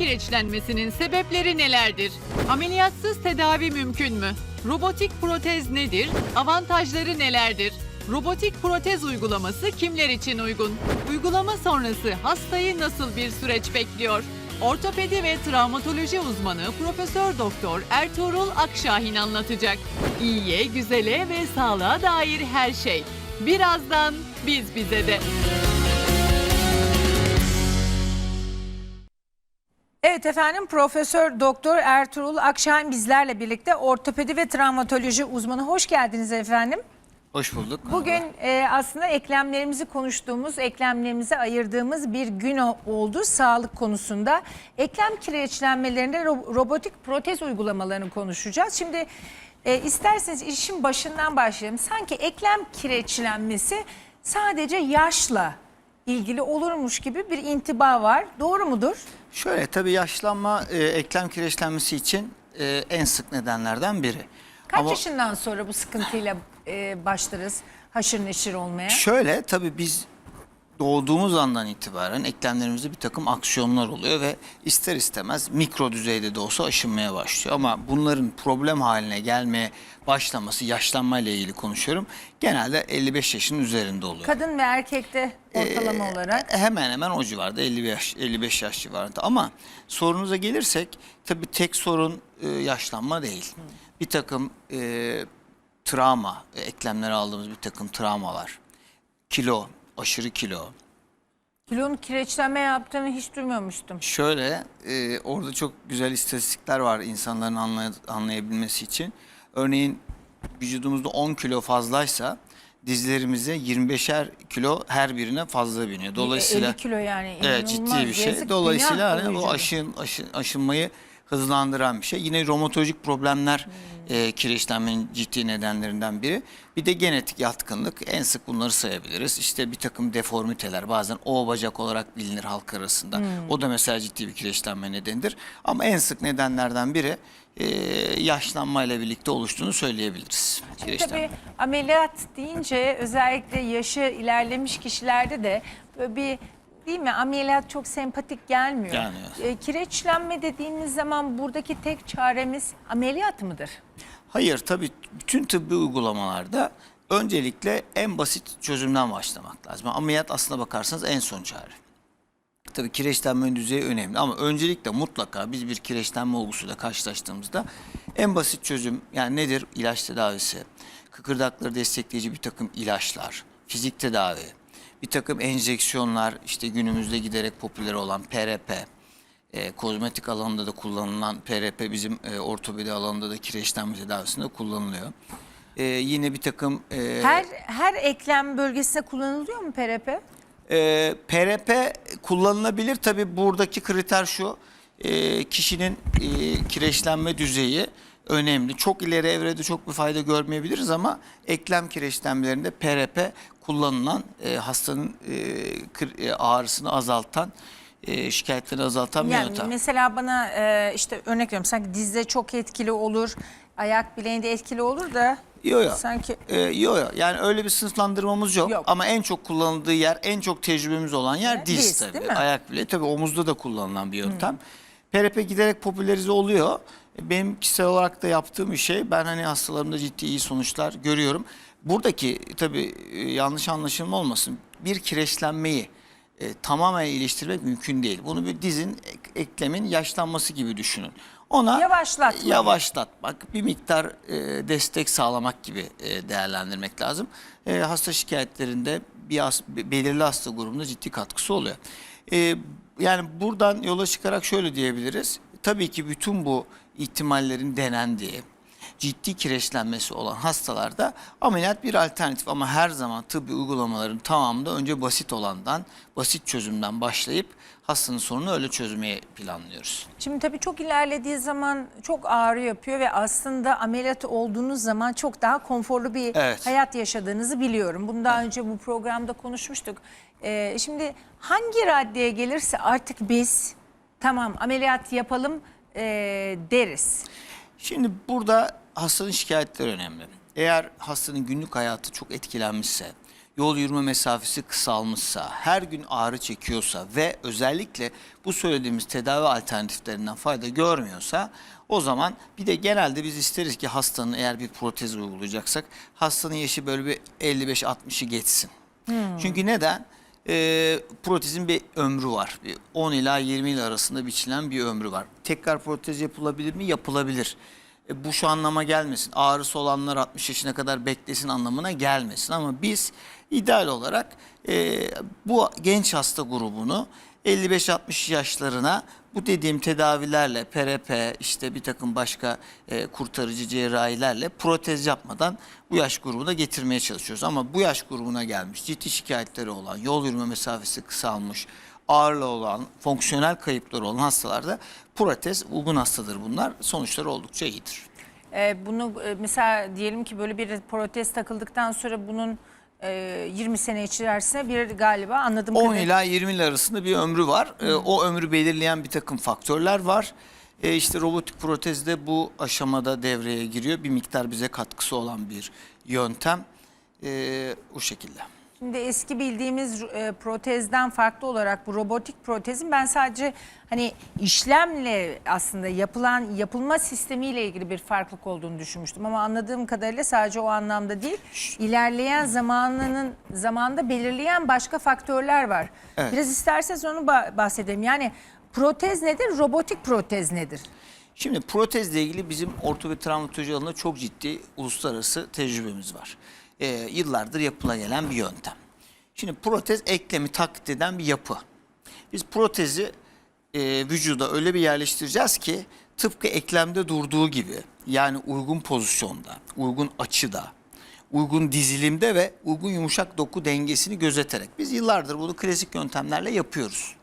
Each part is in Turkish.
kireçlenmesinin sebepleri nelerdir? Ameliyatsız tedavi mümkün mü? Robotik protez nedir? Avantajları nelerdir? Robotik protez uygulaması kimler için uygun? Uygulama sonrası hastayı nasıl bir süreç bekliyor? Ortopedi ve travmatoloji uzmanı Profesör Doktor Ertuğrul Akşahin anlatacak. İyiye, güzele ve sağlığa dair her şey. Birazdan biz bize de. Evet efendim Profesör Doktor Ertuğrul Akşahin bizlerle birlikte ortopedi ve travmatoloji uzmanı. Hoş geldiniz efendim. Hoş bulduk. Bugün e, aslında eklemlerimizi konuştuğumuz, eklemlerimize ayırdığımız bir gün oldu sağlık konusunda. Eklem kireçlenmelerinde ro- robotik protez uygulamalarını konuşacağız. Şimdi e, isterseniz işin başından başlayalım. Sanki eklem kireçlenmesi sadece yaşla ilgili olurmuş gibi bir intiba var. Doğru mudur? Şöyle tabii yaşlanma e, eklem kireçlenmesi için e, en sık nedenlerden biri. Kaç Ama yaşından sonra bu sıkıntıyla e, başlarız haşır neşir olmaya? şöyle tabii biz doğduğumuz andan itibaren eklemlerimizde bir takım aksiyonlar oluyor ve ister istemez mikro düzeyde de olsa aşınmaya başlıyor. Ama bunların problem haline gelmeye başlaması yaşlanmayla ilgili konuşuyorum. Genelde 55 yaşın üzerinde oluyor. Kadın ve erkekte ortalama Ee, olarak. Hemen hemen o civarda 50 yaş, 55 yaş civarında. Ama sorunuza gelirsek tabii tek sorun e, yaşlanma değil. Bir takım e, travma, e, eklemlere aldığımız bir takım travmalar, kilo, aşırı kilo. Kilonun kireçlenme yaptığını hiç duymamıştım. Şöyle e, orada çok güzel istatistikler var insanların anlay- anlayabilmesi için. Örneğin vücudumuzda 10 kilo fazlaysa dizlerimize 25'er kilo her birine fazla biniyor. Dolayısıyla 50 kilo yani. Evet ciddi bir şey. Yazık, Dolayısıyla dünya hani aşın, aşı- aşınmayı hızlandıran bir şey. Yine romatolojik problemler Hmm. e, kireçlenmenin ciddi nedenlerinden biri. Bir de genetik yatkınlık. En sık bunları sayabiliriz. İşte bir takım deformiteler bazen o bacak olarak bilinir halk arasında. Hmm. O da mesela ciddi bir kireçlenme nedenidir. Ama en sık nedenlerden biri e, yaşlanmayla birlikte oluştuğunu söyleyebiliriz. Kireçlenme. Tabii ameliyat deyince özellikle yaşı ilerlemiş kişilerde de bir değil mi ameliyat çok sempatik gelmiyor. Gelmiyor. E, kireçlenme dediğimiz zaman buradaki tek çaremiz ameliyat mıdır? Hayır tabii bütün tıbbi uygulamalarda öncelikle en basit çözümden başlamak lazım. Ameliyat aslına bakarsanız en son çare. Tabii kireçlenme düzeyi önemli ama öncelikle mutlaka biz bir kireçlenme olgusuyla karşılaştığımızda en basit çözüm yani nedir? İlaç tedavisi, kıkırdakları destekleyici bir takım ilaçlar, fizik tedavi, bir takım enjeksiyonlar işte günümüzde giderek popüler olan PRP, e, kozmetik alanında da kullanılan PRP bizim e, ortopedi alanında da kireçlenme tedavisinde kullanılıyor. E, yine bir takım e, Her her eklem bölgesinde kullanılıyor mu PRP? e, PRP kullanılabilir. Tabi buradaki kriter şu. e, kişinin e, kireçlenme düzeyi önemli. Çok ileri evrede çok bir fayda görmeyebiliriz ama eklem kireçlenmelerinde PRP kullanılan e, hastanın e, e, ağrısını azaltan, e, şikayetleri azaltan bir Yani yöntem. mesela bana e, işte örnek veriyorum sanki dizde çok etkili olur, ayak bileğinde etkili olur da Yok yok. sanki Ee, yok yok. Yani öyle bir sınıflandırmamız yok. Yok. Ama en çok kullanıldığı yer, en çok tecrübemiz olan yer Evet, diz, diz, tabii. Ayak bile tabii omuzda da kullanılan bir yöntem. PRP giderek popülerize oluyor. Benim kişisel olarak da yaptığım bir şey. Ben hani hastalarımda ciddi iyi sonuçlar görüyorum. Buradaki tabii e, yanlış anlaşılma olmasın. Bir kireçlenmeyi e, tamamen iyileştirmek mümkün değil. Bunu bir dizin, ek- eklemin yaşlanması gibi düşünün. Ona Yavaşlatmak. yavaşlatmak, bir miktar e, destek sağlamak gibi e, değerlendirmek lazım. E, hasta şikayetlerinde bir be- belirli hasta grubunda ciddi katkısı oluyor. E, yani buradan yola çıkarak şöyle diyebiliriz. Tabii ki bütün bu ihtimallerin denendiği, ciddi kireçlenmesi olan hastalarda ameliyat bir alternatif ama her zaman tıbbi uygulamaların tamamında önce basit olandan, basit çözümden başlayıp hastanın sorununu öyle çözmeye planlıyoruz. Şimdi tabii çok ilerlediği zaman çok ağrı yapıyor ve aslında ameliyat olduğunuz zaman çok daha konforlu bir Evet. hayat yaşadığınızı biliyorum. Bunu daha önce bu programda konuşmuştuk. Ee, şimdi hangi raddeye gelirse artık biz tamam ameliyat yapalım ee, deriz. Şimdi burada hastanın şikayetleri önemli. Eğer hastanın günlük hayatı çok etkilenmişse, yol yürüme mesafesi kısalmışsa, her gün ağrı çekiyorsa ve özellikle bu söylediğimiz tedavi alternatiflerinden fayda görmüyorsa o zaman bir de genelde biz isteriz ki hastanın eğer bir protez uygulayacaksak hastanın yaşı böyle bir 55-60'ı geçsin. Çünkü neden? Ee, protezin bir ömrü var. Bir 10 ila 20 yıl arasında biçilen bir ömrü var. Tekrar protez yapılabilir mi? Yapılabilir. E, bu şu anlama gelmesin. Ağrısı olanlar 60 yaşına kadar beklesin anlamına gelmesin. Ama biz ideal olarak e, bu genç hasta grubunu 55-60 yaşlarına bu dediğim tedavilerle, PRP, işte bir takım başka e, kurtarıcı cerrahilerle protez yapmadan bu yaş grubuna getirmeye çalışıyoruz. Ama bu yaş grubuna gelmiş, ciddi şikayetleri olan, yol yürüme mesafesi kısalmış, ağırlığı olan, fonksiyonel kayıpları olan hastalarda protez uygun hastadır bunlar. Sonuçları oldukça iyidir. Ee, bunu e, mesela diyelim ki böyle bir protez takıldıktan sonra bunun 20 sene içerisinde bir galiba anladığım 10 kadarıyla ila 20 yıl arasında bir ömrü var. Ee, o ömrü belirleyen bir takım faktörler var. Ee, işte robotik protez de bu aşamada devreye giriyor. Bir miktar bize katkısı olan bir yöntem. Ee, o şekilde. Şimdi eski bildiğimiz e, protezden farklı olarak bu robotik protezin ben sadece hani işlemle aslında yapılan yapılma sistemiyle ilgili bir farklılık olduğunu düşünmüştüm ama anladığım kadarıyla sadece o anlamda değil ilerleyen zamanının zamanda belirleyen başka faktörler var. Evet. Biraz isterseniz onu ba- bahsedelim. Yani protez nedir? Robotik protez nedir? Şimdi protezle ilgili bizim ortopedi travmatoloji alanında çok ciddi uluslararası tecrübemiz var. Ee, yıllardır yapıla gelen bir yöntem. Şimdi protez eklemi taklit eden bir yapı. Biz protezi e, vücuda öyle bir yerleştireceğiz ki tıpkı eklemde durduğu gibi yani uygun pozisyonda, uygun açıda, uygun dizilimde ve uygun yumuşak doku dengesini gözeterek. Biz yıllardır bunu klasik yöntemlerle yapıyoruz.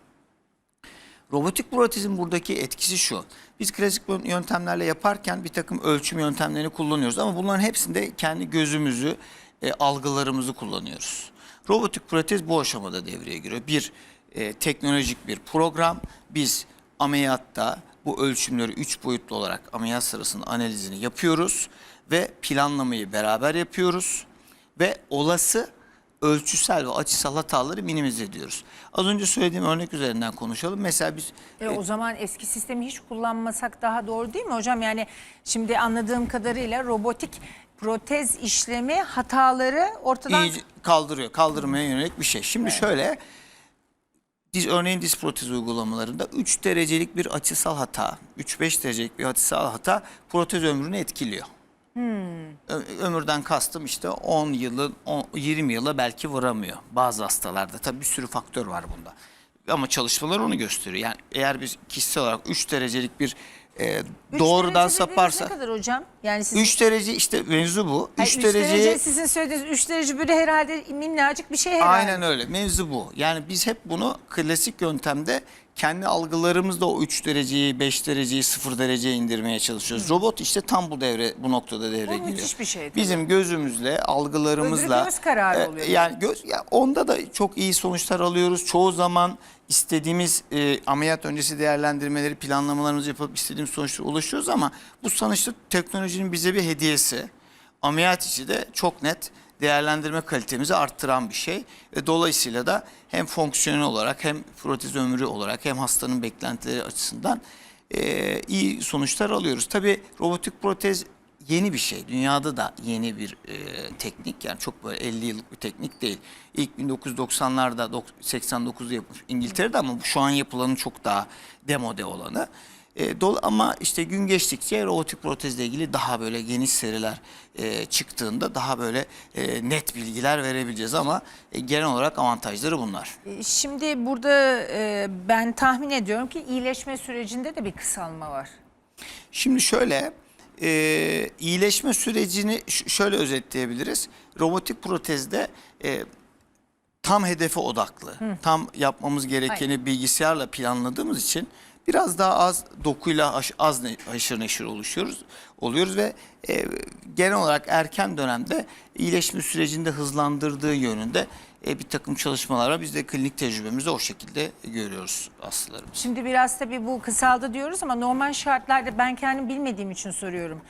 Robotik protezin buradaki etkisi şu. Biz klasik yöntemlerle yaparken bir takım ölçüm yöntemlerini kullanıyoruz ama bunların hepsinde kendi gözümüzü, e, algılarımızı kullanıyoruz. Robotik protez bu aşamada devreye giriyor. Bir e, teknolojik bir program. Biz ameliyatta bu ölçümleri üç boyutlu olarak ameliyat sırasında analizini yapıyoruz ve planlamayı beraber yapıyoruz ve olası ölçüsel ve açısal hataları minimize ediyoruz. Az önce söylediğim örnek üzerinden konuşalım. Mesela biz E, o zaman eski sistemi hiç kullanmasak daha doğru değil mi hocam? Yani şimdi anladığım kadarıyla robotik protez işlemi hataları ortadan iyice kaldırıyor, kaldırmaya yönelik bir şey. Şimdi şöyle, diz, örneğin diz protez uygulamalarında 3 derecelik bir açısal hata, 3-5 derecelik bir açısal hata protez ömrünü etkiliyor. Ö- Ömürden kastım işte 10 yılın, 10 20 yıla belki varamıyor bazı hastalarda. Tabii bir sürü faktör var bunda. Ama çalışmalar onu gösteriyor. Yani eğer biz kişisel olarak 3 derecelik bir e, Üç doğrudan derece dediğiniz saparsa Ne kadar hocam? Yani siz 3 derece işte mevzu bu. 3 Hayır, üç derece derece sizin söylediğiniz 3 derece böyle herhalde minnacık bir şey herhalde. Aynen öyle. Mevzu bu. Yani biz hep bunu klasik yöntemde kendi algılarımızda o 3 dereceyi, 5 dereceyi, 0 dereceye indirmeye çalışıyoruz. Robot işte tam bu devre bu noktada devreye Bu giriyor. müthiş bir şey tabii. Bizim gözümüzle, algılarımızla e, Öbürü göz kararı oluyor. yani göz ya onda da çok iyi sonuçlar alıyoruz. Çoğu zaman istediğimiz e, ameliyat öncesi değerlendirmeleri, planlamalarımızı yapıp istediğimiz sonuçlara ulaşıyoruz ama bu sonuçta teknolojinin bize bir hediyesi. Ameliyat içi de çok net değerlendirme kalitemizi arttıran bir şey. Ve dolayısıyla da hem fonksiyonel olarak hem protez ömrü olarak hem hastanın beklentileri açısından e, iyi sonuçlar alıyoruz. Tabii robotik protez yeni bir şey. Dünyada da yeni bir e, teknik. Yani çok böyle 50 yıllık bir teknik değil. İlk 1990'larda dok- 89'da yapılmış İngiltere'de ama şu an yapılanın çok daha demode olanı. E, dol- ama işte gün geçtikçe robotik protezle ilgili daha böyle geniş seriler e, çıktığında daha böyle e, net bilgiler verebileceğiz ama e, genel olarak avantajları bunlar. E, Şimdi burada e, ben tahmin ediyorum ki iyileşme sürecinde de bir kısalma var. Şimdi şöyle e, iyileşme sürecini şöyle özetleyebiliriz. Robotik protezde e, tam hedefe odaklı, tam yapmamız gerekeni bilgisayarla planladığımız için biraz daha az dokuyla az ne- haşır neşir oluşuyoruz, oluyoruz ve e, genel olarak erken dönemde iyileşme sürecinde hızlandırdığı yönünde e, bir takım çalışmalar var. Biz de klinik tecrübemizde o şekilde görüyoruz hastalarımızı. Şimdi biraz tabii bu kısaldı diyoruz ama normal şartlarda ben kendim bilmediğim için soruyorum.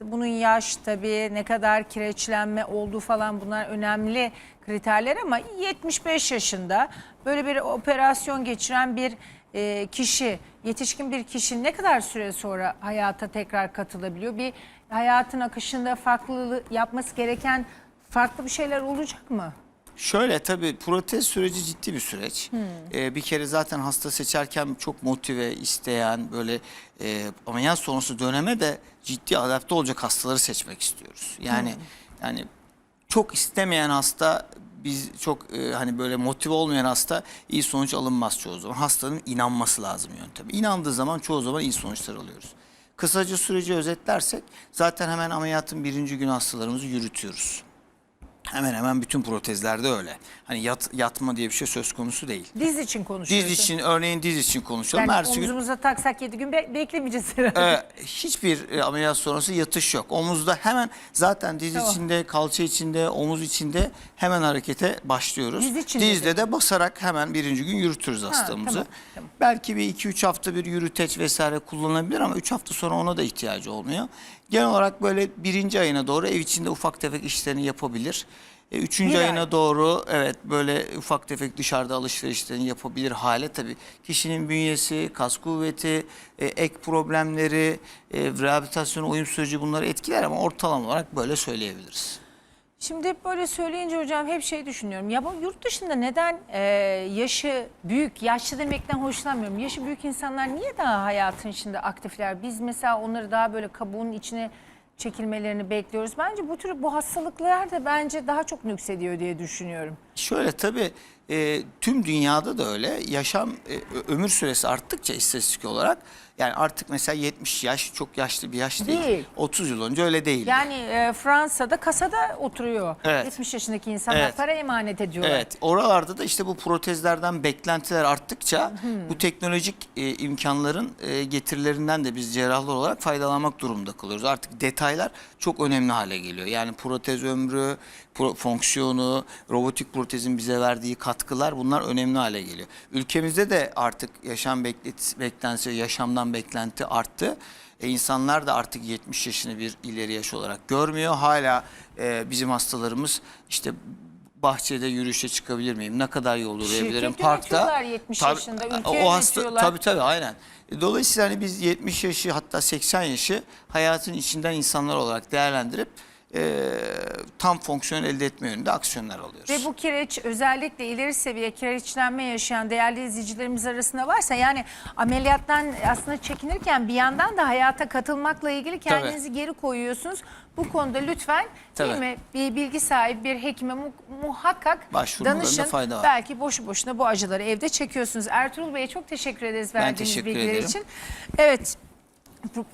Bunun yaş tabii ne kadar kireçlenme olduğu falan bunlar önemli kriterler ama 75 yaşında böyle bir operasyon geçiren bir e, kişi, yetişkin bir kişi ne kadar süre sonra hayata tekrar katılabiliyor? Bir hayatın akışında farklı yapması gereken farklı bir şeyler olacak mı? Şöyle tabii protez süreci ciddi bir süreç. Ee, bir kere zaten hasta seçerken çok motive, isteyen böyle e, ameliyat sonrası döneme de ciddi adapte olacak hastaları seçmek istiyoruz. Yani yani çok istemeyen hasta biz çok e, hani böyle motive olmayan hasta iyi sonuç alınmaz çoğu zaman. Hastanın inanması lazım yönteme. İnandığı zaman çoğu zaman iyi sonuçlar alıyoruz. Kısaca süreci özetlersek zaten hemen ameliyatın birinci gün hastalarımızı yürütüyoruz. Hemen hemen bütün protezlerde öyle. Hani yat, yatma diye bir şey söz konusu değil. Diz için konuşuyoruz. Diz için örneğin diz için konuşalım. Yani gün omzumuza taksak 7 gün be- beklemeyeceğiz herhalde. e, hiçbir e, ameliyat sonrası yatış yok. Omuzda hemen zaten diz Tamam. içinde, kalça içinde, omuz içinde hemen harekete başlıyoruz. Diz içinde Dizde de basarak hemen birinci gün yürütürüz hastamızı. tamam, tamam. Belki bir 2-3 hafta bir yürüteç vesaire kullanabilir ama 3 hafta sonra ona da ihtiyacı olmuyor. Genel olarak böyle birinci ayına doğru ev içinde ufak tefek işlerini yapabilir. E, Üçüncü Bir ayına ay. doğru evet böyle ufak tefek dışarıda alışverişlerini yapabilir hale tabii. Kişinin bünyesi, kas kuvveti, e, ek problemleri, e, rehabilitasyon uyum süreci bunları etkiler ama ortalama olarak böyle söyleyebiliriz. Şimdi hep böyle söyleyince hocam hep şey düşünüyorum. Ya bu yurt dışında neden e, yaşı büyük, yaşlı demekten hoşlanmıyorum. Yaşı büyük insanlar niye daha hayatın içinde aktifler? Biz mesela onları daha böyle kabuğun içine çekilmelerini bekliyoruz. Bence bu tür bu hastalıklar da bence daha çok nüksediyor diye düşünüyorum. Şöyle tabii e, tüm dünyada da öyle. Yaşam e, ömür süresi arttıkça istatistik olarak yani artık mesela 70 yaş çok yaşlı bir yaş değil. Değil. 30 yıl önce öyle değildi. Yani e, Fransa'da kasada oturuyor. Evet. 70 yaşındaki insanlar Evet. para emanet ediyorlar. Evet, oralarda da işte bu protezlerden beklentiler arttıkça bu teknolojik e, imkanların e, getirilerinden de biz cerrahlar olarak faydalanmak durumunda kalıyoruz. Artık detaylar çok önemli hale geliyor. Yani protez ömrü, pro- fonksiyonu, robotik protezin bize verdiği katkılar bunlar önemli hale geliyor. Ülkemizde de artık yaşam beklentisi, yaşamdan beklenti arttı. E, insanlar da artık 70 yaşını bir ileri yaş olarak görmüyor. Hala e, bizim hastalarımız işte bahçede yürüyüşe çıkabilir miyim? Ne kadar yol yürüyebilirim? Şirket Parkta. yönetiyorlar 70 Tabii, yaşında, ülke o hasta tabii tabii aynen. E, Dolayısıyla hani biz 70 yaşı hatta 80 yaşı hayatın içinden insanlar olarak değerlendirip e, tam fonksiyon elde etme yönünde aksiyonlar alıyoruz. Ve bu kireç özellikle ileri seviye kireçlenme yaşayan değerli izleyicilerimiz arasında varsa yani ameliyattan aslında çekinirken bir yandan da hayata katılmakla ilgili kendinizi geri koyuyorsunuz. Bu konuda lütfen değil Tabii. mi bir bilgi sahibi bir hekime mu- muhakkak danışın. fayda var. Belki boşu boşuna bu acıları evde çekiyorsunuz. Ertuğrul Bey'e çok teşekkür ederiz verdiğiniz teşekkür bilgiler ederim. için. Evet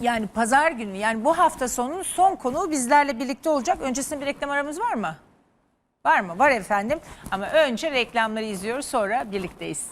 yani pazar günü yani bu hafta sonunun son konuğu bizlerle birlikte olacak. Öncesinde bir reklam aramız var mı? Var mı? Var efendim. Ama önce reklamları izliyoruz sonra birlikteyiz.